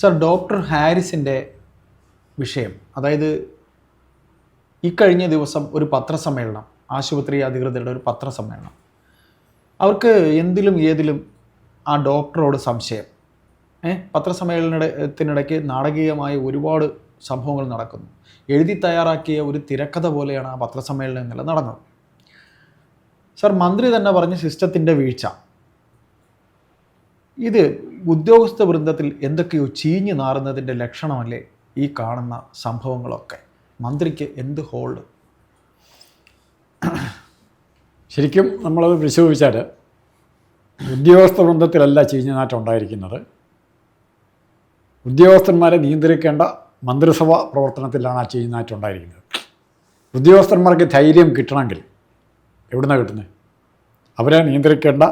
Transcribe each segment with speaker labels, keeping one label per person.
Speaker 1: Sir doctor ഹാരിസിന്റെ വിഷയം അതായത് ഇക്കഴിഞ്ഞ ദിവസം ഒരു പത്രസമ്മേളനം ആശുപത്രി അധികൃതരുടെ ഒരു പത്രസമ്മേളനം. അവർക്ക് എന്തിലും ഏതിലും ആ ഡോക്ടറോട് സംശയം. ഏ പത്രസമ്മേളനത്തിനിടയ്ക്ക് നാടകീയമായ ഒരുപാട് സംഭവങ്ങൾ നടക്കുന്നു. എഴുതി തയ്യാറാക്കിയ ഒരു തിരക്കഥ പോലെയാണ് ആ പത്രസമ്മേളനം ഇന്നലെ നടന്നത്. സർ മന്ത്രി തന്നെ പറഞ്ഞ സിസ്റ്റത്തിന്റെ വീഴ്ച. ഇത് ഉദ്യോഗസ്ഥ വൃന്ദത്തിൽ എന്തൊക്കെയോ ചീഞ്ഞു നാറുന്നതിന്റെ ലക്ഷണമല്ലേ ഈ കാണുന്ന സംഭവങ്ങളൊക്കെ? മന്ത്രിക്ക് എന്ത് ഹോൾഡ്?
Speaker 2: ശരിക്കും നമ്മളത് പരിശോധിച്ചാൽ ഉദ്യോഗസ്ഥ വൃന്ദത്തിലല്ല ചീഞ്ഞനാറ്റം ഉണ്ടായിരിക്കുന്നത്. ഉദ്യോഗസ്ഥന്മാരെ നിയന്ത്രിക്കേണ്ട മന്ത്രിസഭാ പ്രവർത്തനത്തിലാണ് ആ ചീഞ്ഞനാറ്റം ഉണ്ടായിരിക്കുന്നത്. ഉദ്യോഗസ്ഥന്മാർക്ക് ധൈര്യം കിട്ടണമെങ്കിൽ എവിടുന്നാണ് കിട്ടുന്നത്? അവരെ നിയന്ത്രിക്കേണ്ട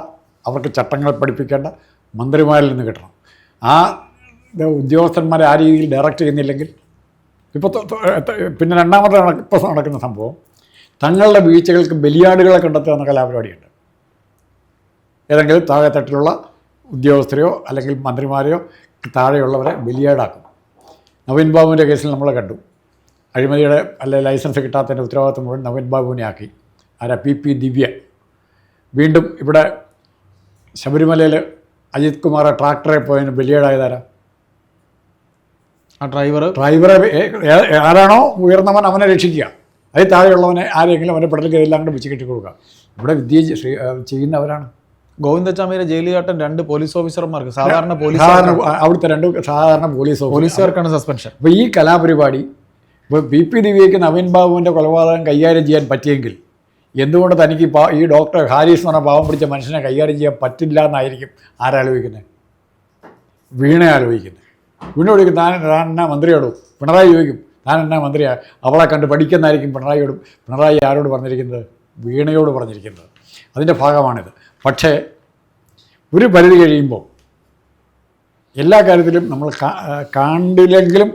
Speaker 2: അവർക്ക് ചട്ടങ്ങൾ പഠിപ്പിക്കേണ്ട മന്ത്രിമാരിൽ നിന്ന് കിട്ടണം. ആ ഉദ്യോഗസ്ഥന്മാരെ ആ രീതിയിൽ ഡയറക്റ്റ് ചെയ്യുന്നില്ലെങ്കിൽ ഇപ്പോൾ പിന്നെ രണ്ടാമത്തെ ഇപ്പോൾ നടക്കുന്ന സംഭവം തങ്ങളുടെ വീഴ്ചകൾക്ക് ബലിയാടുകളെ കണ്ടെത്തുക എന്ന കലാപരിപാടിയുണ്ട്. ഏതെങ്കിലും താഴെത്തട്ടിലുള്ള ഉദ്യോഗസ്ഥരെയോ അല്ലെങ്കിൽ മന്ത്രിമാരെയോ താഴെയുള്ളവരെ ബലിയാടാക്കും. നവീൻ ബാബുവിന്റെ കേസിൽ നമ്മൾ കണ്ടു. അഴിമതിയുടെ അല്ല ലൈസൻസ് കിട്ടാത്തതിന്റെ ഉത്തരവാദിത്വം മുഴുവൻ നവീൻ ബാബുവിനെ ആക്കി. ആരാ? പി. പി. ദിവ്യ. വീണ്ടും ഇവിടെ ശബരിമലയിൽ അജിത് കുമാർ ട്രാക്ടറെ പോയതിന് ബലിയേടായതാരാ
Speaker 1: ആ ഡ്രൈവർ
Speaker 2: ഡ്രൈവറെ ആരാണോ ഉയർന്നവൻ അവനെ രക്ഷിക്കുക. അതിൽ താഴെയുള്ളവനെ ആരെങ്കിലും അവന്റെ പെടൽ എല്ലാം കൂടെ വെച്ച് കെട്ടി കൊടുക്കുക ഇവിടെ വിദ്യ ചെയ്യുന്നവരാണ്.
Speaker 1: ഗോവിന്ദച്ചാമിയുടെ ജയിലിൽ കാട്ടൻ രണ്ട് പോലീസ് ഓഫീസർമാർക്ക് സാധാരണ പോലീസ്
Speaker 2: സാധാരണ അവിടുത്തെ രണ്ട് സാധാരണ പോലീസ്
Speaker 1: പോലീസുകാർക്കാണ് സസ്പെൻഷൻ.
Speaker 2: അപ്പോൾ ഈ കലാപരിപാടി ഇപ്പോൾ ബി പി ദിവ്യയ്ക്ക് നവീൻ ബാബുവിന്റെ കൊലപാതകം കൈകാര്യം ചെയ്യാൻ പറ്റിയെങ്കിൽ എന്തുകൊണ്ട് തനിക്ക് ഈ ഡോക്ടർ ഹാരിസ് എന്ന് പറഞ്ഞ പാവം പിടിച്ച മനുഷ്യനെ കൈകാര്യം ചെയ്യാൻ പറ്റില്ല എന്നായിരിക്കും ആരാലോചിക്കുന്നത് വീണ ആലോചിക്കുന്നത്. വീണ ചോദിക്കും താൻ താൻ എന്നാ മന്ത്രിയോടും? പിണറായി ചോദിക്കും താൻ എന്നാ മന്ത്രിയാ? അവളെ കണ്ട് പഠിക്കുന്നതായിരിക്കും പിണറായിയോടും പിണറായി ആരോട് പറഞ്ഞിരിക്കുന്നത്? വീണയോട് പറഞ്ഞിരിക്കുന്നത്. അതിന്റെ ഭാഗമാണിത്. പക്ഷേ ഒരു പരിധി കഴിയുമ്പോൾ എല്ലാ കാര്യത്തിലും നമ്മൾ കണ്ടില്ലെങ്കിലും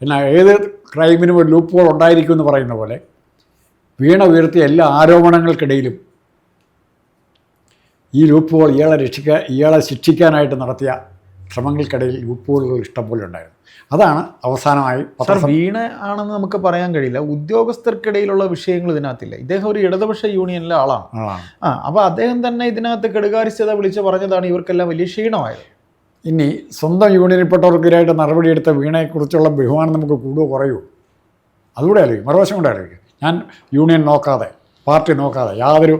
Speaker 2: പിന്നെ ഏത് ക്രൈമിനും ഒരു ലൂപ്പുകൾ ഉണ്ടായിരിക്കും എന്ന് പറയുന്ന പോലെ വീണ ഉയർത്തിയ എല്ലാ ആരോപണങ്ങൾക്കിടയിലും ഈ ലൂപ്പുകൾ ഇയാളെ രക്ഷിക്കാൻ ഇയാളെ ശിക്ഷിക്കാനായിട്ട് നടത്തിയ ശ്രമങ്ങൾക്കിടയിൽ ലൂപ്പുകളുകൾ ഇഷ്ടംപോലെ ഉണ്ടായിരുന്നു. അതാണ് അവസാനമായി
Speaker 1: വീണ ആണെന്ന് നമുക്ക് പറയാൻ കഴിയില്ല. ഉദ്യോഗസ്ഥർക്കിടയിലുള്ള വിഷയങ്ങൾ ഇതിനകത്തില്ല. ഇദ്ദേഹം ഒരു ഇടതുപക്ഷ യൂണിയനിലെ ആളാണ്. ആ അപ്പോൾ അദ്ദേഹം തന്നെ ഇതിനകത്ത് കെടുകാരിസ്ഥത വിളിച്ച് പറഞ്ഞതാണ് ഇവർക്കെല്ലാം വലിയ ക്ഷീണമായത്.
Speaker 2: ഇനി സ്വന്തം യൂണിയനിൽപ്പെട്ടവർക്കെതിരായിട്ട് നടപടിയെടുത്ത വീണയെക്കുറിച്ചുള്ള ബഹുമാനം നമുക്ക് കൂടുതൽ കുറയൂ അതുകൂടെ ആലോചിക്കും. മറുവശം കൂടെ ആലോചിക്കും. ഞാൻ യൂണിയൻ നോക്കാതെ പാർട്ടി നോക്കാതെ യാതൊരു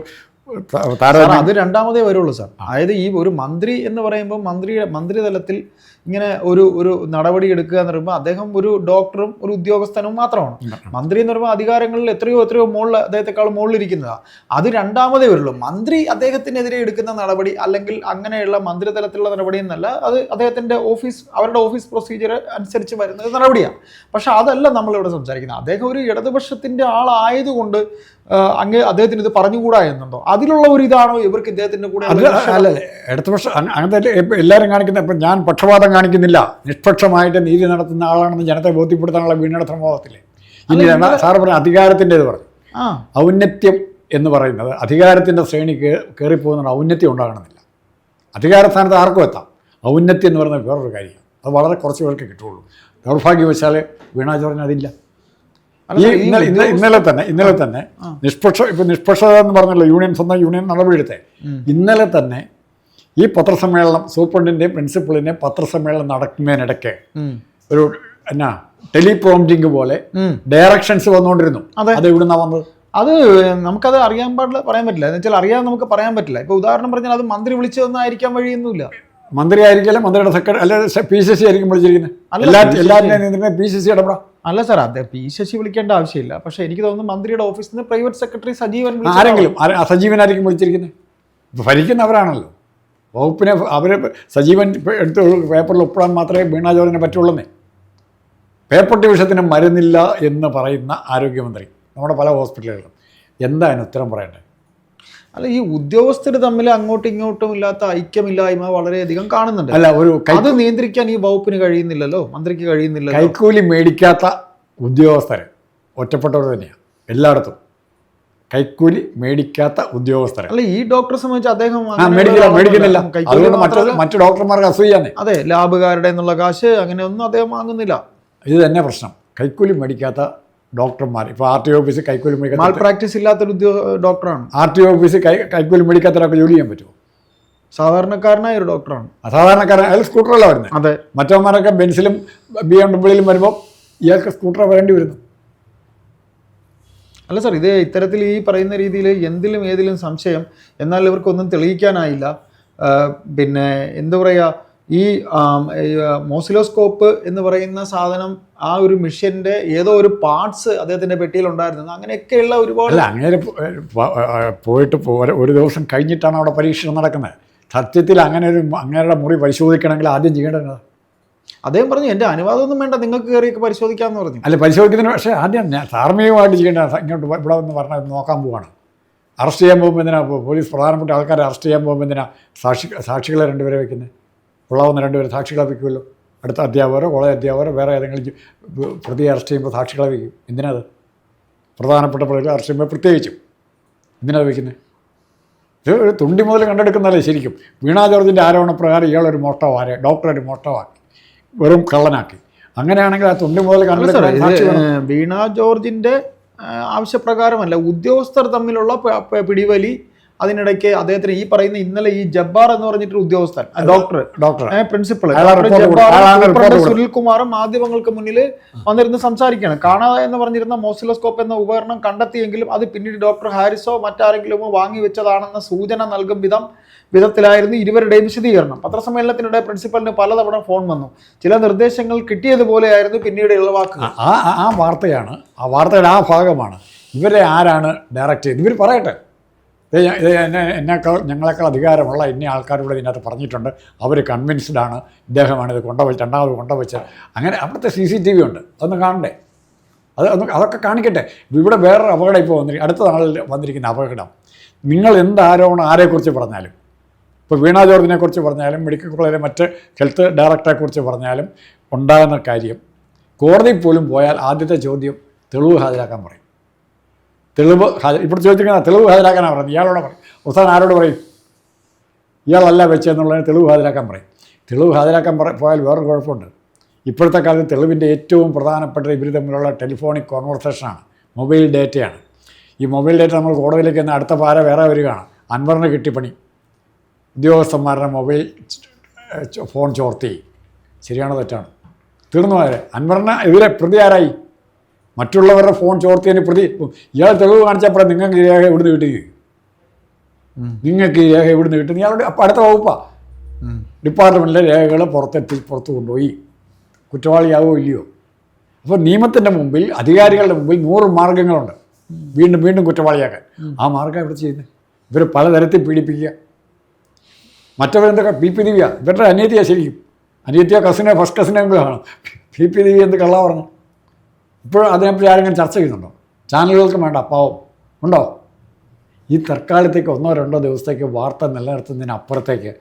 Speaker 1: അത് രണ്ടാമതേ വരുള്ളൂ സാർ. അതായത് ഈ ഒരു മന്ത്രി എന്ന് പറയുമ്പോൾ മന്ത്രി മന്ത്രിതലത്തിൽ ഇങ്ങനെ ഒരു ഒരു നടപടി എടുക്കുക എന്ന് പറയുമ്പോൾ അദ്ദേഹം ഒരു ഡോക്ടറും ഒരു ഉദ്യോഗസ്ഥനും മാത്രമാണ്. മന്ത്രി എന്ന് പറയുമ്പോൾ അധികാരങ്ങളിൽ എത്രയോ എത്രയോ മുകളിൽ അദ്ദേഹത്തെക്കാൾ മുകളിലിരിക്കുന്നതാണ് അത് രണ്ടാമതേ വരുള്ളൂ. മന്ത്രി അദ്ദേഹത്തിനെതിരെ എടുക്കുന്ന നടപടി അല്ലെങ്കിൽ അങ്ങനെയുള്ള മന്ത്രിതലത്തിലുള്ള നടപടി എന്നല്ല അത് അദ്ദേഹത്തിന്റെ ഓഫീസ് അവരുടെ ഓഫീസ് പ്രൊസീജിയർ അനുസരിച്ച് വരുന്ന ഒരു നടപടിയാണ്. പക്ഷെ അതല്ല നമ്മളിവിടെ സംസാരിക്കുന്നത്. അദ്ദേഹം ഒരു ഇടതുപക്ഷത്തിന്റെ ആളായതുകൊണ്ട് അങ്ങ് അദ്ദേഹത്തിന് ഇത് പറഞ്ഞുകൂടാ എന്നുണ്ടോ? അതിലുള്ള ഒരു ഇതാണോ ഇവർക്ക് ഇദ്ദേഹത്തിന്റെ കൂടെ
Speaker 2: അല്ല ഇടതുപക്ഷ അങ്- അങ്ങനത്തെ എല്ലാവരും കാണിക്കുന്ന ഇപ്പം ഞാൻ പക്ഷപാതം കാണിക്കുന്നില്ല. നിഷ്പക്ഷമായിട്ട് നീതി നടത്തുന്ന ആളാണെന്ന് ജനത്തെ ബോധ്യപ്പെടുത്താനുള്ള വീണയുടെ ശ്രമത്തില്ലേ ഇനി സാറ് പറഞ്ഞ അധികാരത്തിന്റെ ഇത് പറഞ്ഞു ഔന്നത്യം എന്ന് പറയുന്നത് അധികാരത്തിന്റെ ശ്രേണി കയറിപ്പോകുന്ന ഔന്നത്യം ഉണ്ടാകണമെന്നില്ല. അധികാര സ്ഥാനത്ത് ആർക്കും എത്താം. ഔന്നത്യം എന്ന് പറയുന്നത് വേറൊരു കാര്യമാണ്. അത് വളരെ കുറച്ച് പേർക്ക് കിട്ടുള്ളൂ ദൗർഭാഗ്യവശാൽ വീണാ ജോർജിന് അതില്ല.
Speaker 1: സാർ,
Speaker 2: ഇന്നലെ തന്നെ ഇന്നലെ തന്നെ നിഷ്പക്ഷ ഇപ്പൊ നിഷ്പക്ഷത എന്ന് പറഞ്ഞല്ലോ യൂണിയൻ സ്വന്തം യൂണിയൻ നടപടിയെടുത്തേ. ഇന്നലെ തന്നെ ഈ പത്രസമ്മേളനം സൂപ്രണ്ടിന്റെയും പ്രിൻസിപ്പളിന്റെയും പത്രസമ്മേളനം നടക്കുന്നതിനിടയ്ക്ക്. ഒരു എന്നാ ടെലിപ്രോംറ്റിംഗ് പോലെ ഡയറക്ഷൻസ് വന്നുകൊണ്ടിരുന്നു
Speaker 1: അതെ.
Speaker 2: അത് എവിടുന്നാ വന്നത്?
Speaker 1: അത് നമുക്കത് അറിയാൻ പാടില്ല പറയാൻ പറ്റില്ല. എന്ന് വെച്ചാൽ അറിയാതെ നമുക്ക് പറയാൻ പറ്റില്ല. ഇപ്പൊ ഉദാഹരണം പറഞ്ഞാൽ അത് മന്ത്രി വിളിച്ചതൊന്നായിരിക്കാൻ വഴിയൊന്നുമില്ല.
Speaker 2: മന്ത്രി ആയിരിക്കില്ല മന്ത്രിയുടെ സെക്രട്ടറി അല്ലെ പി സി സി ആയിരിക്കും വിളിച്ചിരിക്കുന്നത്. എല്ലാ. എല്ലാത്തിനെയും പി സി സി ഇടപെടാം.
Speaker 1: അല്ല സാർ അതെ പി ശശി വിളിക്കേണ്ട ആവശ്യമില്ല. പക്ഷെ എനിക്ക് തോന്നുന്നു മന്ത്രിയുടെ ഓഫീസിൽ നിന്ന് പ്രൈവറ്റ് സെക്രട്ടറി സജീവൻ.
Speaker 2: ആരെങ്കിലും സജീവൻ സജീവനായിരിക്കും വിളിച്ചിരിക്കുന്നത്. ഭരിക്കുന്നവരാണല്ലോ. വകുപ്പിനെ അവർ സജീവൻ എടുത്ത് പേപ്പറിൽ ഒപ്പിടാൻ മാത്രമേ വീണാ ജോലിനെ പറ്റുള്ളൂന്നേ. പേപ്പർ ഡിവിഷത്തിന് മരുന്നില്ല എന്ന് പറയുന്ന ആരോഗ്യമന്ത്രി നമ്മുടെ പല ഹോസ്പിറ്റലുകളിലും. എന്താണ് അതിന് ഉത്തരം പറയണ്ടേ
Speaker 1: അല്ല ഈ ഉദ്യോഗസ്ഥർ തമ്മിൽ അങ്ങോട്ടും ഇങ്ങോട്ടും ഇല്ലാത്ത ഐക്യമില്ലായ്മ വളരെയധികം കാണുന്നുണ്ട്.
Speaker 2: അല്ല ഒരു
Speaker 1: അത് നിയന്ത്രിക്കാൻ ഈ വകുപ്പിന് കഴിയുന്നില്ലല്ലോ? മന്ത്രിക്ക് കഴിയുന്നില്ല
Speaker 2: കൈക്കൂലി മേടിക്കാത്ത ഉദ്യോഗസ്ഥരെ ഒറ്റപ്പെട്ടവർ തന്നെയാണ് എല്ലായിടത്തും. കൈക്കൂലി മേടിക്കാത്ത ഉദ്യോഗസ്ഥരെ.
Speaker 1: അല്ല ഈ ഡോക്ടറെ സംബന്ധിച്ച് അദ്ദേഹം
Speaker 2: മേടിക്കില്ല. മേടിക്കുന്നില്ല. അതുകൊണ്ട് മറ്റു മറ്റു ഡോക്ടർമാർക്ക് അസൂയാണ്
Speaker 1: അതെ ലാബുകാരുടെ എന്നുള്ള കാശ് അങ്ങനെയൊന്നും അദ്ദേഹം വാങ്ങുന്നില്ല.
Speaker 2: ഇത് തന്നെ പ്രശ്നം. കൈക്കൂലി മേടിക്കാത്ത ഡോക്ടർമാർ. ഇപ്പോൾ ആർ ടി ഓഫീസിൽ കൈക്കൂലി
Speaker 1: മാൽ
Speaker 2: മേടിക്കാത്ത
Speaker 1: പ്രാക്ടീസ് ഇല്ലാത്തൊരു ഉദ്യോഗ ഡോക്ടറാണ്.
Speaker 2: ആർ ടി ഓഫീസിൽ കൈ കൈക്കൂലി മേടിക്കാത്തവരൊക്കെ ജോലി ചെയ്യാൻ പറ്റുമോ?
Speaker 1: സാധാരണക്കാരനായ ഒരു ഡോക്ടറാണ്.
Speaker 2: അസാധാരണക്കാരൻ അയാൾ സ്കൂട്ടറല്ല വരുന്നത്.
Speaker 1: അതെ.
Speaker 2: മറ്റവന്മാരൊക്കെ ബെൻസിലും ബി എം ഡബ്ല്യൂയിലും വരുമ്പോൾ ഇയാൾക്ക് സ്കൂട്ടർ വരേണ്ടി വരുന്നു
Speaker 1: അല്ല സാർ ഇത് ഇത്തരത്തിൽ ഈ പറയുന്ന രീതിയിൽ എന്തിലും ഏതിലും സംശയം എന്നാൽ ഇവർക്കൊന്നും തെളിയിക്കാനായില്ല. പിന്നെ എന്താ പറയുക ഈ മോസിലോസ്കോപ്പ് എന്ന് പറയുന്ന സാധനം ആ ഒരു മിഷ്യന്റെ ഏതോ ഒരു പാർട്സ് അദ്ദേഹത്തിന്റെ പെട്ടിയിലുണ്ടായിരുന്നു അങ്ങനെയൊക്കെയുള്ള ഒരുപാട്
Speaker 2: അങ്ങനെ പോയിട്ട് ഒരു ദിവസം കഴിഞ്ഞിട്ടാണ് അവിടെ പരീക്ഷണം നടക്കുന്നത്. സത്യത്തിൽ അങ്ങനെ ഒരു അങ്ങനെയുള്ള മുറി പരിശോധിക്കണമെങ്കിൽ ആദ്യം ചെയ്യേണ്ടത്
Speaker 1: അദ്ദേഹം പറഞ്ഞു എന്റെ അനുവാദമൊന്നും വേണ്ട നിങ്ങൾക്ക് കയറിയൊക്കെ പരിശോധിക്കാമെന്ന് പറഞ്ഞു.
Speaker 2: അല്ല പരിശോധിക്കുന്നതിന് പക്ഷേ ആദ്യം ഞാൻ ധാർമ്മികമായിട്ട് ചെയ്യേണ്ട ഇങ്ങോട്ട് ഇവിടെ വന്ന് പറഞ്ഞാൽ നോക്കാൻ പോവാണ്. അറസ്റ്റ് ചെയ്യാൻ പോകുമ്പോൾ എന്തിനാ പോലീസ് പ്രധാനപ്പെട്ട ആൾക്കാരെ അറസ്റ്റ് ചെയ്യാൻ പോകുമ്പോൾ എന്തിനാ സാക്ഷി സാക്ഷികളെ രണ്ടുപേരെ വയ്ക്കുന്നത് കൊള്ളാവുന്ന രണ്ടുപേരെ സാക്ഷികളെ വയ്ക്കുമല്ലോ അടുത്ത അധ്യാപകരോ കോളേജ് അധ്യാപകരോ വേറെ ഏതെങ്കിലും പ്രതിയെ അറസ്റ്റ് ചെയ്യുമ്പോൾ സാക്ഷികളെ വയ്ക്കും എന്തിനാത്? പ്രധാനപ്പെട്ട പ്രതികളെ അറസ്റ്റ് ചെയ്യുമ്പോൾ പ്രത്യേകിച്ചും എന്തിനാ വയ്ക്കുന്നത് ഇത് ഒരു തുണ്ടി മുതൽ കണ്ടെടുക്കുന്നതല്ലേ ശരിക്കും. വീണാ ജോർജിന്റെ ആരോപണപ്രകാരം ഇയാളൊരു മോഷ്ടവാരെ ഡോക്ടറൊരു മോഷ്ടമാക്കി വെറും കള്ളനാക്കി അങ്ങനെയാണെങ്കിൽ ആ തുണ്ടി മുതൽ വേണം.
Speaker 1: ജോർജിന്റെ ആവശ്യപ്രകാരമല്ല ഉദ്യോഗസ്ഥർ തമ്മിലുള്ള പിടിവലി അതിനിടയ്ക്ക് അദ്ദേഹത്തിന് ഈ പറയുന്ന ഇന്നലെ ഈ ജബ്ബാർ എന്ന് പറഞ്ഞിട്ടൊരു ഉദ്യോഗസ്ഥൻ ഡോക്ടർ
Speaker 2: ഡോക്ടർ.
Speaker 1: പ്രിൻസിപ്പൾ. സുനിൽകുമാറും മാധ്യമങ്ങൾക്ക് മുന്നിൽ വന്നിരുന്ന് സംസാരിക്കുകയാണ്. കാണാതെ എന്ന് പറഞ്ഞിരുന്ന മോസിലോസ്കോപ്പ് എന്ന ഉപകരണം കണ്ടെത്തിയെങ്കിലും അത് പിന്നീട് ഡോക്ടർ ഹാരിസോ മറ്റാരെങ്കിലുമോ വാങ്ങി വെച്ചതാണെന്ന സൂചന നൽകും വിധം വിധത്തിലായിരുന്നു ഇരുവരുടെയും വിശദീകരണം. പത്രസമ്മേളനത്തിനിടെ പ്രിൻസിപ്പലിന് പലതവണ ഫോൺ വന്നു. ചില നിർദ്ദേശങ്ങൾ കിട്ടിയതുപോലെയായിരുന്നു പിന്നീടുള്ള ഇളവാക്കുക.
Speaker 2: ആ- ആ വാർത്തയാണ്. ആ വാർത്തയുടെ ആ ഭാഗമാണ്. ഇവരെ ആരാണ് ഡയറക്റ്റ് ചെയ്ത് ഇവർ പറയട്ടെ. ഇത് എന്നെ എന്നേക്കാൾ ഞങ്ങളെക്കാൾ അധികാരമുള്ള ഇന്ന ആൾക്കാരോട് ഇതിനകത്ത് പറഞ്ഞിട്ടുണ്ട്. അവർ കൺവിൻസ്ഡ് ആണ്. ഇദ്ദേഹമാണ് ഇത് കൊണ്ടുവച്ച് രണ്ടാമത് കൊണ്ടുവച്ചത് അങ്ങനെ അവിടുത്തെ സി സി ടി വി ഉണ്ട്. അതൊന്ന് കാണണ്ടേ? അത് ഒന്ന് അതൊക്കെ കാണിക്കട്ടെ. ഇവിടെ വേറൊരു അപകടം ഇപ്പോൾ വന്നിരിക്കും അടുത്ത നാളിൽ വന്നിരിക്കുന്ന അപകടം. നിങ്ങൾ എന്ത് ആരെക്കുറിച്ച് പറഞ്ഞാലും ഇപ്പോൾ വീണ ജോർജിനെ കുറിച്ച് പറഞ്ഞാലും മെഡിക്കൽ കോളേജിലെ മറ്റ് ഹെൽത്ത് ഡയറക്ടറെ കുറിച്ച് പറഞ്ഞാലും ഉണ്ടാകുന്ന കാര്യം കോടതി പോലും പോയാൽ ആദ്യത്തെ ചോദ്യം തെളിവ് ഹാജരാക്കാൻ പറയും. തെളിവ് ഇപ്പോൾ ചോദിച്ചിരിക്കുന്ന തെളിവ് ഹാജരാക്കാനാണ് പറയുന്നത് ഇയാളോട് പറയും. ഉസ്താൻ ആരോട് പറയും? ഇയാളല്ല വെച്ചെന്നുള്ളതിന് തെളിവ് ഹാജരാക്കാൻ പറയും. തെളിവ് ഹാജരാക്കാൻ പറ പോയാൽ വേറൊരു കുഴപ്പമുണ്ട്. ഇപ്പോഴത്തെ കാലത്ത് തെളിവിന്റെ ഏറ്റവും പ്രധാനപ്പെട്ട ഇവർ തമ്മിലുള്ള ടെലിഫോണിക് കോൺവെർസേഷനാണ്. മൊബൈൽ ഡേറ്റയാണ്. ഈ മൊബൈൽ ഡേറ്റ നമ്മൾ കോടതിയിലേക്ക് എന്ന അടുത്ത പാര വേറെ വരികയാണ്. അൻവറിന് കിട്ടിപ്പണി ഉദ്യോഗസ്ഥന്മാരുടെ മൊബൈൽ ഫോൺ ചോർത്തി. ശരിയാണോ തെറ്റാണ്? തീർന്നു പോയാലേ അൻവറിന് എതിരെ പ്രതി ആരായി മറ്റുള്ളവരുടെ ഫോൺ ചോർത്തിയതിന് പ്രതി ഇയാൾ തെളിവ് കാണിച്ചപ്പോഴേ നിങ്ങൾക്ക് ഈ രേഖ എവിടുന്ന് കിട്ടി? നിങ്ങൾക്ക് ഈ രേഖ എവിടുന്ന് കിട്ടും? ഇയാളുടെ അപ്പം അടുത്ത വകുപ്പാ. ഡിപ്പാർട്ട്മെന്റിലെ രേഖകൾ പുറത്തെത്തി പുറത്ത് കൊണ്ടുപോയി. കുറ്റവാളിയാവോ ഇല്ലയോ? അപ്പോൾ നിയമത്തിന്റെ മുമ്പിൽ അധികാരികളുടെ മുമ്പിൽ നൂറ് മാർഗങ്ങളുണ്ട്. വീണ്ടും വീണ്ടും കുറ്റവാളിയാക്കാൻ. ആ മാർഗം എവിടെ ചെയ്യുന്നത് ഇവർ പലതരത്തിൽ പീഡിപ്പിക്കുക. മറ്റവരെന്തൊക്കെ? P P Divya. ഇവരുടെ അനിയത്തിയാ ശരിക്കും. അനിയത്തിയോ കസിനോ ഫസ്റ്റ് കസിനോ എങ്കിലും കാണാം പി പി ദിവ്യ എന്ത് കള്ള പറഞ്ഞു? ഇപ്പോഴും അതിനെപ്പറ്റി ആരെങ്കിലും ചർച്ച ചെയ്യുന്നുണ്ടോ? ചാനലുകൾക്ക് വേണ്ട പാവം. ഉണ്ടോ? ഈ തൽക്കാലത്തേക്ക് ഒന്നോ രണ്ടോ ദിവസത്തേക്ക് വാർത്ത നിലനിർത്തുന്നതിനപ്പുറത്തേക്ക്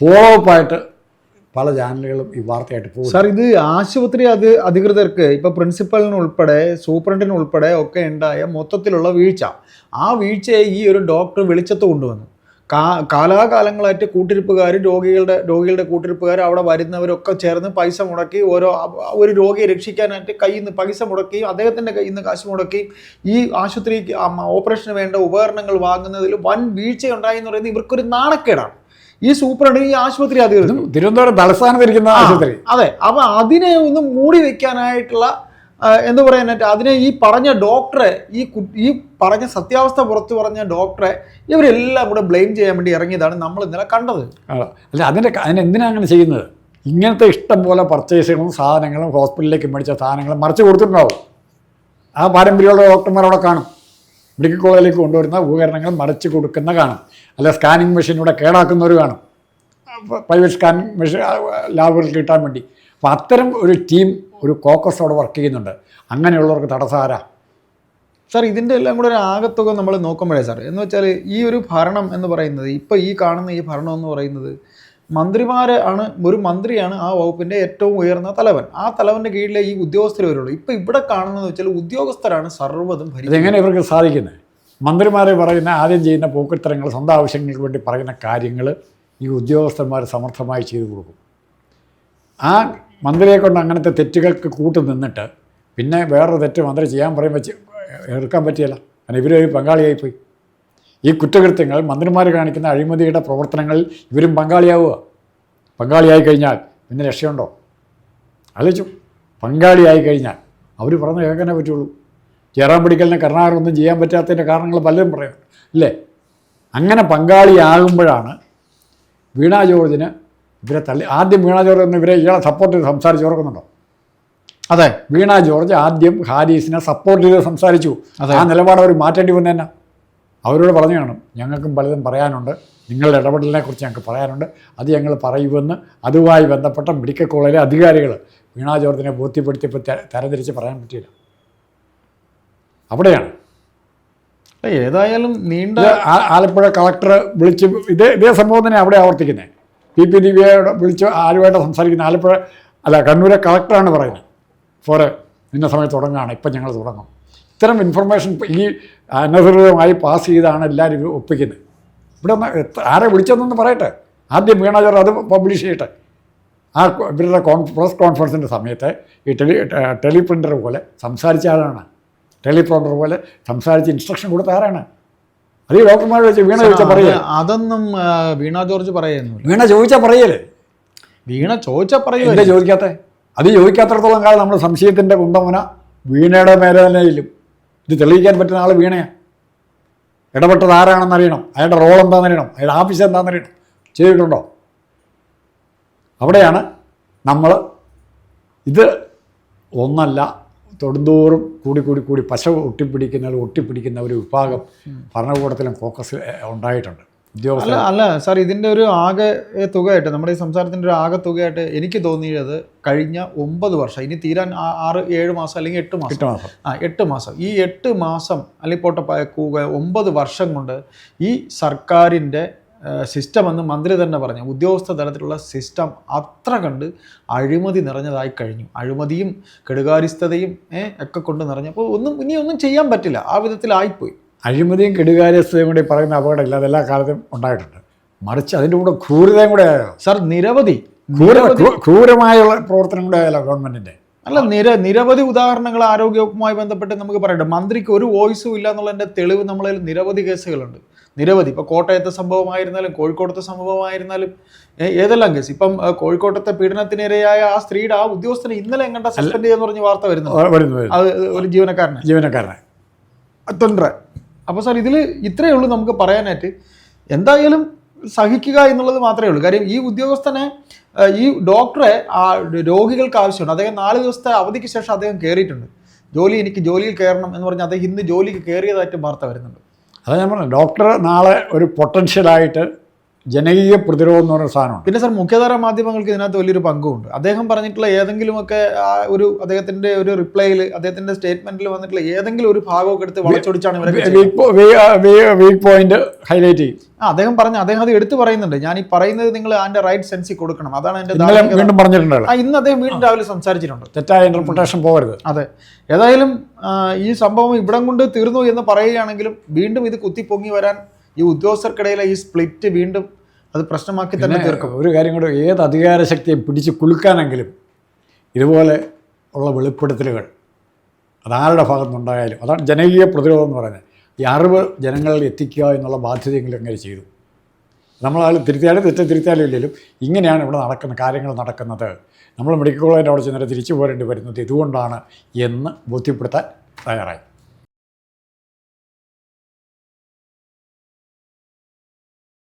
Speaker 2: ഫോളോ അപ്പ് ആയിട്ട് പല ചാനലുകളും ഈ വാർത്തയായിട്ട് പോകും
Speaker 1: സാർ ഇത് ആശുപത്രി അത് അധികൃതർക്ക് ഇപ്പോൾ പ്രിൻസിപ്പലിന് ഉൾപ്പെടെ സൂപ്രണ്ടിന് ഉൾപ്പെടെ ഒക്കെ ഉണ്ടായ മൊത്തത്തിലുള്ള വീഴ്ച. ആ വീഴ്ചയെ ഈ ഒരു ഡോക്ടർ വെളിച്ചത്ത് കൊണ്ടുവന്നു. കാ കാലാകാലങ്ങളായിട്ട് കൂട്ടിരിപ്പുകാർ രോഗികളുടെ രോഗികളുടെ കൂട്ടിരിപ്പുകാർ അവിടെ വരുന്നവരൊക്കെ ചേർന്ന് പൈസ മുടക്കി ഓരോ ഒരു രോഗിയെ രക്ഷിക്കാനായിട്ട് കയ്യിൽ നിന്ന് പൈസ മുടക്കി അദ്ദേഹത്തിന്റെ കയ്യിൽ നിന്ന് കാശ് മുടക്കി ഈ ആശുപത്രി ഓപ്പറേഷന് വേണ്ട ഉപകരണങ്ങൾ വാങ്ങുന്നതിൽ വൻ വീഴ്ച ഉണ്ടായി എന്ന് പറയുന്നത് ഇവർക്കൊരു നാണക്കേടാണ്. ഈ സൂപ്രണ്ട് ഈ ആശുപത്രി അധികൃതർ.
Speaker 2: ഇതും തിരുവനന്തപുരം തലസ്ഥാനത്തിരിക്കുന്ന ആശുപത്രി.
Speaker 1: അതെ. അപ്പൊ അതിനെ ഒന്ന് മൂടി വെക്കാനായിട്ടുള്ള എന്താ പറയാനായിട്ട് അതിനെ ഈ പറഞ്ഞ ഡോക്ടറെ ഈ ഈ പറഞ്ഞ സത്യാവസ്ഥ പുറത്തു പറഞ്ഞ ഡോക്ടറെ ഇവരെല്ലാം കൂടെ ബ്ലെയിം ചെയ്യാൻ വേണ്ടി ഇറങ്ങിയതാണ് നമ്മൾ ഇന്നലെ കണ്ടത്.
Speaker 2: അല്ല അതിന്റെ അതിന് എന്തിനാണ് അങ്ങനെ ചെയ്യുന്നത്? ഇങ്ങനത്തെ ഇഷ്ടം പോലെ പർച്ചേസുകളും സാധനങ്ങളും ഹോസ്പിറ്റലിലേക്ക് മേടിച്ച സാധനങ്ങളും മറിച്ച് കൊടുത്തിട്ടുണ്ടാവും. ആ പാരമ്പര്യമുള്ള ഡോക്ടർമാർ അവിടെ കാണും. മെഡിക്കൽ കോളേജിലേക്ക് കൊണ്ടുവരുന്ന ഉപകരണങ്ങൾ മറിച്ച് കൊടുക്കുന്ന കാണും. അല്ല സ്കാനിങ് മെഷീനിലൂടെ കേടാക്കുന്നവർ കാണും. പ്രൈവറ്റ് സ്കാനിങ് മെഷീൻ ലാബുകൾ കിട്ടാൻ വേണ്ടി. അപ്പോൾ അത്തരം ഒരു ടീം ഒരു കോക്കസോടെ വർക്ക് ചെയ്യുന്നുണ്ട്. അങ്ങനെയുള്ളവർക്ക് തടസ്സാരാ
Speaker 1: സാർ ഇതിന്റെ എല്ലാം കൂടെ ഒരു ആകത്തുക നമ്മൾ നോക്കുമ്പോഴേ സാർ എന്ന് വെച്ചാൽ ഈ ഒരു ഭരണം എന്ന് പറയുന്നത് ഇപ്പോൾ ഈ കാണുന്ന ഈ ഭരണം എന്ന് പറയുന്നത് മന്ത്രിമാർ ആണ് ഒരു മന്ത്രിയാണ് ആ വകുപ്പിന്റെ ഏറ്റവും ഉയർന്ന തലവൻ. ആ തലവന്റെ കീഴിലെ ഈ ഉദ്യോഗസ്ഥർ വരുള്ളൂ. ഇപ്പോൾ ഇവിടെ കാണുന്നത് വെച്ചാൽ ഉദ്യോഗസ്ഥരാണ് സർവതും ഭരിക്കുന്നത്.
Speaker 2: എങ്ങനെ ഇവർക്ക് സാധിക്കുന്നത് മന്ത്രിമാരെ പറയുന്ന ആദ്യം ചെയ്യുന്ന പോക്കൃത്തരങ്ങൾ സ്വന്തം ആവശ്യങ്ങൾക്ക് വേണ്ടി പറയുന്ന കാര്യങ്ങൾ ഈ ഉദ്യോഗസ്ഥന്മാർ സമർത്ഥമായി ചെയ്തു കൊടുക്കും. ആ മന്ത്രിയെ കൊണ്ട് അങ്ങനത്തെ തെറ്റുകൾക്ക് കൂട്ടു നിന്നിട്ട് പിന്നെ വേറൊരു തെറ്റ് മന്ത്രി ചെയ്യാൻ പറയുമ്പോൾ എടുക്കാൻ പറ്റിയല്ല. കാരണം ഇവരൊരു പങ്കാളിയായിപ്പോയി. ഈ കുറ്റകൃത്യങ്ങൾ മന്ത്രിമാർ കാണിക്കുന്ന അഴിമതിയുടെ പ്രവർത്തനങ്ങളിൽ ഇവരും പങ്കാളിയാവുക. പങ്കാളിയായി കഴിഞ്ഞാൽ പിന്നെ രക്ഷയുണ്ടോ? ആലോചിച്ചു. പങ്കാളിയായി കഴിഞ്ഞാൽ അവർ പറഞ്ഞ് കേൾക്കാനേ പറ്റുള്ളൂ. ജയറാം പിടിക്കലിന് കർണാകരൊന്നും ചെയ്യാൻ പറ്റാത്തതിന്റെ കാരണങ്ങൾ പലരും പറയുന്നു അല്ലേ? അങ്ങനെ പങ്കാളിയാകുമ്പോഴാണ് വീണ ജോർജിന് ഇവരെ തള്ളി. ആദ്യം വീണ ജോർജ് എന്ന് ഇവരെ ഇയാളെ സപ്പോർട്ട് ചെയ്ത് സംസാരിച്ച് ഓർക്കുന്നുണ്ടോ?
Speaker 1: അതെ.
Speaker 2: വീണ ജോർജ് ആദ്യം ഹാരീസിനെ സപ്പോർട്ട് ചെയ്ത് സംസാരിച്ചു.
Speaker 1: അതെ.
Speaker 2: ആ നിലപാട് അവർ മാറ്റേണ്ടി വന്നു തന്നെ. അവരോട് പറഞ്ഞു കാണും ഞങ്ങൾക്കും പലതും പറയാനുണ്ട്. നിങ്ങളുടെ ഇടപെടലിനെ കുറിച്ച് ഞങ്ങൾക്ക് പറയാനുണ്ട്. അത് ഞങ്ങൾ പറയുമെന്ന് അതുമായി ബന്ധപ്പെട്ട മെഡിക്കൽ കോളേജിലെ അധികാരികൾ വീണ ജോർജിനെ ബോധ്യപ്പെടുത്തിയപ്പോൾ തരംതിരിച്ച് പറയാൻ പറ്റിയില്ല. അവിടെയാണ്.
Speaker 1: ഏതായാലും നീണ്ട
Speaker 2: ആലപ്പുഴ കളക്ടർ വിളിച്ച് ഇതേ ഇതേ സംഭവം തന്നെ അവിടെ ആവർത്തിക്കുന്നത് പി പി ദിവ്യയോട് വിളിച്ച് ആരുമായിട്ട് സംസാരിക്കുന്ന ആലപ്പുഴ അല്ല കണ്ണൂരെ കളക്ടറാണ് പറയുന്നത്. പോരെ ഇന്ന സമയത്ത് തുടങ്ങുകയാണ് ഇപ്പം ഞങ്ങൾ തുടങ്ങും. ഇത്തരം ഇൻഫർമേഷൻ ഈ അനധികൃതമായി പാസ് ചെയ്താണ് എല്ലാവരും ഒപ്പിക്കുന്നത്. ഇവിടെ ആരെ വിളിച്ചതെന്ന് പറയട്ടെ. ആദ്യം വീണാചർ അത് പബ്ലിഷ് ചെയ്യട്ടെ. ആ ഇവരുടെ കോൺ പ്രസ് കോൺഫറൻസിന്റെ സമയത്ത് ഈ ടെലി ടെലിപ്രിന്റർ പോലെ സംസാരിച്ച ആരാണ് ടെലിപ്രോണ്ടർ പോലെ സംസാരിച്ച് ഇൻസ്ട്രക്ഷൻ കൊടുത്ത ആരാണ്? അത് ഈ ഡോക്ടർമാർ വെച്ച് വീണ ചോദിച്ചാൽ പറയേ
Speaker 1: അത് അതൊന്നും വീണ ജോർജ് പറയുന്നു
Speaker 2: വീണ ചോദിച്ചാൽ പറയല്ലേ
Speaker 1: വീണ ചോദിച്ചാ
Speaker 2: എന്താ
Speaker 1: പറയുമല്ലോ
Speaker 2: ചോദിക്കാത്ത? അത് ചോദിക്കാത്തടത്തോളം കാലം നമ്മുടെ സംശയത്തിന്റെ കുന്തമുന വീണയുടെ മേലെ തന്നെ ഇല്ലും. ഇത് തെളിയിക്കാൻ പറ്റുന്ന ആൾ വീണയാണ് ഇടപെട്ടത് ആരാണെന്ന് അറിയണം അയാളുടെ റോൾ എന്താണെന്ന് അറിയണം അയാളുടെ ആഫീസ് എന്താണെന്ന് അറിയണം ചെയ്തിട്ടുണ്ടോ? അവിടെയാണ് നമ്മൾ ഇത് ഒന്നല്ല തൊടുന്തോറും കൂടി കൂടി കൂടി പശ ഒട്ടിപ്പിടിക്കുന്ന ഒട്ടിപ്പിടിക്കുന്ന ഒരു വിഭാഗം ഭരണകൂടത്തിലും ഫോക്കസ് ഉണ്ടായിട്ടുണ്ട്.
Speaker 1: അല്ല അല്ല സാർ ഇതിന്റെ ഒരു ആകെ തുകയായിട്ട് നമ്മുടെ ഈ സംസാരത്തിന്റെ ഒരു ആകെ തുകയായിട്ട് എനിക്ക് തോന്നിയത് കഴിഞ്ഞ ഒമ്പത് വർഷം ഇനി തീരാൻ ആറ് ഏഴ് മാസം അല്ലെങ്കിൽ എട്ട് മാസം.
Speaker 2: എട്ട് മാസം.
Speaker 1: ആ എട്ട് മാസം. ഈ എട്ട് മാസം അല്ലെങ്കിൽ പോട്ടെ കൂക ഒമ്പത് വർഷം കൊണ്ട് ഈ സർക്കാരിന്റെ സിസ്റ്റം എന്ന് മന്ത്രി തന്നെ പറഞ്ഞു. ഉദ്യോഗസ്ഥ തലത്തിലുള്ള സിസ്റ്റം അത്ര കണ്ട് അഴിമതി നിറഞ്ഞതായി കഴിഞ്ഞു. അഴിമതിയും കെടുകാര്യസ്ഥതയും ഒക്കെ കൊണ്ട് നിറഞ്ഞപ്പോൾ ഒന്നും ഇനി ഒന്നും ചെയ്യാൻ പറ്റില്ല. ആ വിധത്തിലായിപ്പോയി
Speaker 2: അഴിമതിയും കെടുകാര്യസ്ഥതയും കൂടി പറയുന്ന അപകടമില്ല അതെല്ലാ കാലത്തും ഉണ്ടായിട്ടുണ്ട്. മറിച്ച് അതിന്റെ കൂടെ ക്രൂരതയും കൂടെ ആയോ?
Speaker 1: സാർ നിരവധി.
Speaker 2: ക്രൂര
Speaker 1: നിരവധി
Speaker 2: ക്രൂ- ക്രൂരമായുള്ള പ്രവർത്തനം കൂടെ ആയാലോ ഗവൺമെന്റിന്റെ
Speaker 1: അല്ല നിര നിരവധി ഉദാഹരണങ്ങൾ ആരോഗ്യവുമായി ബന്ധപ്പെട്ട് നമുക്ക് പറയട്ടെ മന്ത്രിക്ക് ഒരു വോയിസും ഇല്ല എന്നുള്ളതിന്റെ തെളിവ് നമ്മളതിൽ നിരവധി കേസുകളുണ്ട്. നിരവധി. ഇപ്പോൾ കോട്ടയത്തെ സംഭവമായിരുന്നാലും കോഴിക്കോടത്തെ സംഭവമായിരുന്നാലും ഏതെല്ലാം കേസ് ഇപ്പം കോഴിക്കോട്ടത്തെ പീഡനത്തിനിരയായ ആ സ്ത്രീയുടെ ആ ഉദ്യോഗസ്ഥനെ ഇന്നലെ എങ്ങണ്ട സസ്പെൻഡ് ചെയ്തെന്ന് പറഞ്ഞ് വാർത്ത വരുന്നു. അത് ഒരു ജീവനക്കാരനെ
Speaker 2: ജീവനക്കാരനെ
Speaker 1: തൊണ്ടര അപ്പോൾ സാർ ഇതിൽ ഇത്രയേ ഉള്ളൂ നമുക്ക് പറയാനായിട്ട്. എന്തായാലും സഹിക്കുക എന്നുള്ളത് മാത്രമേ ഉള്ളൂ. കാര്യം ഈ ഉദ്യോഗസ്ഥനെ ഈ ഡോക്ടറെ ആ രോഗികൾക്ക് ആവശ്യമുണ്ട് അദ്ദേഹം നാല് ദിവസത്തെ അവധിക്ക് ശേഷം അദ്ദേഹം കയറിയിട്ടുണ്ട് ജോലി എനിക്ക് ജോലിയിൽ കയറണം എന്ന് പറഞ്ഞാൽ അദ്ദേഹം ഇന്ന് ജോലിക്ക് കയറിയതായിട്ട് വാർത്ത വരുന്നുണ്ട്.
Speaker 2: അതാ ഞാൻ പറഞ്ഞു ഡോക്ടർ നാളെ ഒരു പൊട്ടൻഷ്യലായിട്ട് ജനകീയ പ്രതിരോധം എന്ന് പറയുന്ന സാധനമുണ്ട്.
Speaker 1: പിന്നെ സാർ മുഖ്യധാര മാധ്യമങ്ങൾക്ക് ഇതിനകത്ത് വലിയൊരു പങ്കുണ്ട്. അദ്ദേഹം പറഞ്ഞിട്ടുള്ള ഏതെങ്കിലുമൊക്കെ ആ ഒരു അദ്ദേഹത്തിന്റെ ഒരു റിപ്ലൈയിൽ അദ്ദേഹത്തിന്റെ സ്റ്റേറ്റ്മെന്റിൽ വന്നിട്ടുള്ള ഏതെങ്കിലും ഒരു ഭാഗമൊക്കെ എടുത്ത് വളച്ചൊടിച്ചാണ്.
Speaker 2: വീക്ക് പോയിന്റ് ഹൈലൈറ്റ് ചെയ്യും.
Speaker 1: അദ്ദേഹം പറഞ്ഞു അദ്ദേഹം അത് എടുത്തു പറയുന്നുണ്ട്. ഞാൻ ഈ പറയുന്നത് നിങ്ങൾ അതിന്റെ റൈറ്റ് സെൻസിൽ കൊടുക്കണം. അതാണ് എന്റെ
Speaker 2: വീണ്ടും പറഞ്ഞിട്ടുണ്ടല്ലോ.
Speaker 1: ഇന്ന് അദ്ദേഹം വീണ്ടും രാവിലെ സംസാരിച്ചിട്ടുണ്ട്.
Speaker 2: തെറ്റായ ഇന്റർപ്രിട്ടേഷൻ പോകരുത്.
Speaker 1: അതെ. ഏതായാലും ഈ സംഭവം ഇവിടം കൊണ്ട് തീർന്നു എന്ന് പറയുകയാണെങ്കിലും വീണ്ടും ഇത് കുത്തിപ്പൊങ്ങി വരാൻ ഈ ഉദ്യോഗസ്ഥർക്കിടയിലെ ഈ സ്പ്ലിറ്റ് വീണ്ടും അത് പ്രശ്നമാക്കി തന്നെ തീർക്കും.
Speaker 2: ഒരു കാര്യം കൂടെ ഏത് അധികാര ശക്തിയും പിടിച്ച് കുലുക്കാനെങ്കിലും ഇതുപോലെ ഉള്ള വെളിപ്പെടുത്തലുകൾ അതാരുടെ ഭാഗത്തുനിന്നുണ്ടായാലും അതാണ് ജനകീയ പ്രതിരോധം എന്ന് പറയുന്നത്. ഈ അറിവ് ജനങ്ങളിൽ എത്തിക്കുക എന്നുള്ള ബാധ്യതയെങ്കിലും അങ്ങനെ ചെയ്തു? നമ്മളാൾ തിരുത്തിയാലും തെറ്റ് തിരുത്തിയാലും ഇല്ലെങ്കിലും ഇങ്ങനെയാണ് ഇവിടെ നടക്കുന്ന കാര്യങ്ങൾ നടക്കുന്നത്. നമ്മൾ മെഡിക്കൽ കോളേജിന്റെ അവിടെ ചെന്നിട്ട് തിരിച്ചു പോരേണ്ടി വരുന്നത് ഇതുകൊണ്ടാണ് എന്ന് ബോധ്യപ്പെടുത്താൻ തയ്യാറായി.